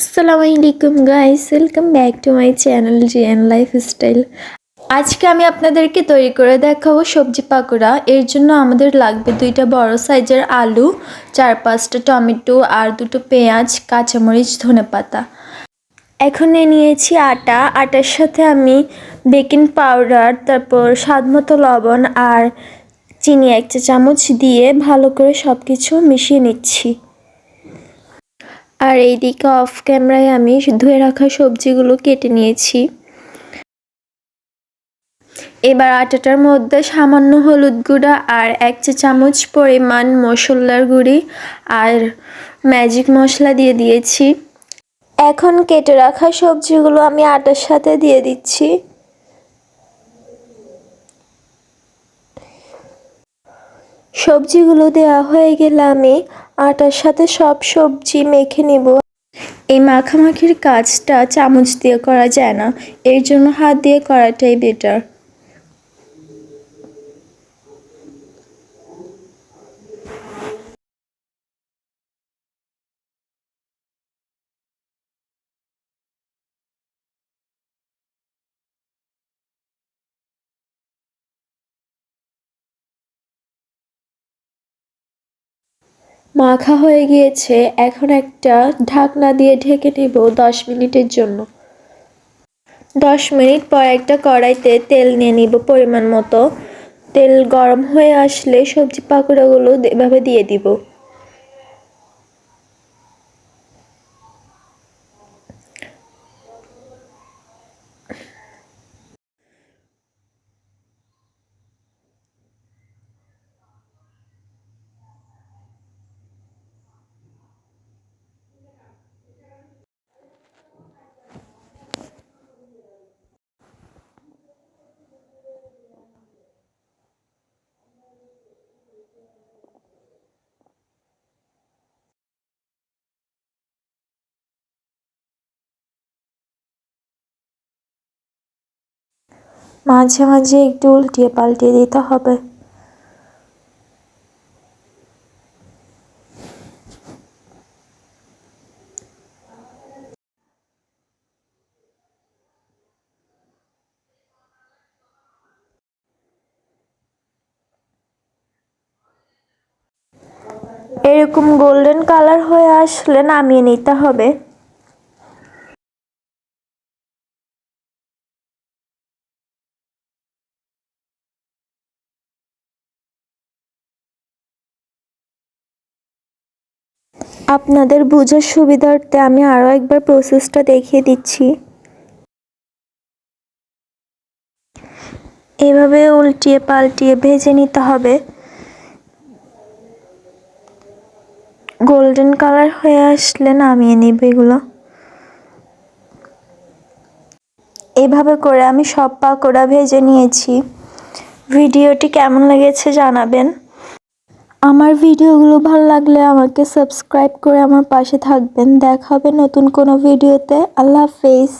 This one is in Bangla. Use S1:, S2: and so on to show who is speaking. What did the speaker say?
S1: আসসালামু আলাইকুম guys welcome back to my channel GN lifestyle আজকে আমি আপনাদেরকে তৈরি করে দেখাবো সবজি পাকোড়া। এর জন্য আমাদের লাগবে দুইটা বড় সাইজের আলু, চার পাঁচটা টমেটো আর দুটো পেঁয়াজ, কাঁচামরিচ ধনেপাতা এখন নিয়ে নিয়েছি আটা। আটার সাথে আমি বেকিং পাউডার তারপর স্বাদ মতো লবণ আর চিনি এক চামচ দিয়ে ভালো করে সব কিছু মিশিয়ে নিচ্ছি। আর এইদিকে অফ ক্যামেরায় আমি ধুয়ে রাখা সবজিগুলো কেটে নিয়েছি। এবার আটাটার মধ্যে সামান্য হলুদ গুঁড়া আর এক চা চামচ পরিমাণ মশলার গুঁড়ি আর ম্যাজিক মশলা দিয়ে দিয়েছি। এখন কেটে রাখা সবজিগুলো আমি আটার সাথে দিয়ে দিচ্ছি। সবজিগুলো দেওয়া হয়ে গেলে আমি আটার সাথে সব সবজি মেখে নেব। এই মাখামাখির কাজটা চামচ দিয়ে করা যায় না। এর জন্য হাত দিয়ে করাটাই বেটার মাখা হয়ে গিয়েছে এখন একটা ঢাকনা দিয়ে ঢেকে নেব দশ মিনিটের জন্য। দশ মিনিট পর একটা কড়াইতে তেল নিয়ে নিব পরিমাণ মতো। তেল গরম হয়ে আসলে সবজি পাকোড়াগুলো এভাবে দিয়ে দিব। মাঝে মাঝে একটু উল্টিয়ে পাল্টিয়ে দিতে হবে। এরকম গোল্ডেন কালার হয়ে আসলে নামিয়ে নিতে হবে। আপনাদের বোঝার সুবিধার্থে আমি আরও একবার প্রসেসটা দেখিয়ে দিচ্ছি। এভাবে উল্টিয়ে পাল্টিয়ে ভেজে নিতে হবে। গোল্ডেন কালার হয়ে আসলে নামিয়ে নিব এগুলো। এভাবে করে আমি সব পাকোড়া ভেজে নিয়েছি। ভিডিওটি কেমন লেগেছে জানাবেন। আমার ভিডিওগুলো ভালো লাগলে আমাকে সাবস্ক্রাইব করে আমার পাশে থাকবেন। দেখা হবে নতুন কোনো ভিডিওতে। আল্লাহ হাফেজ।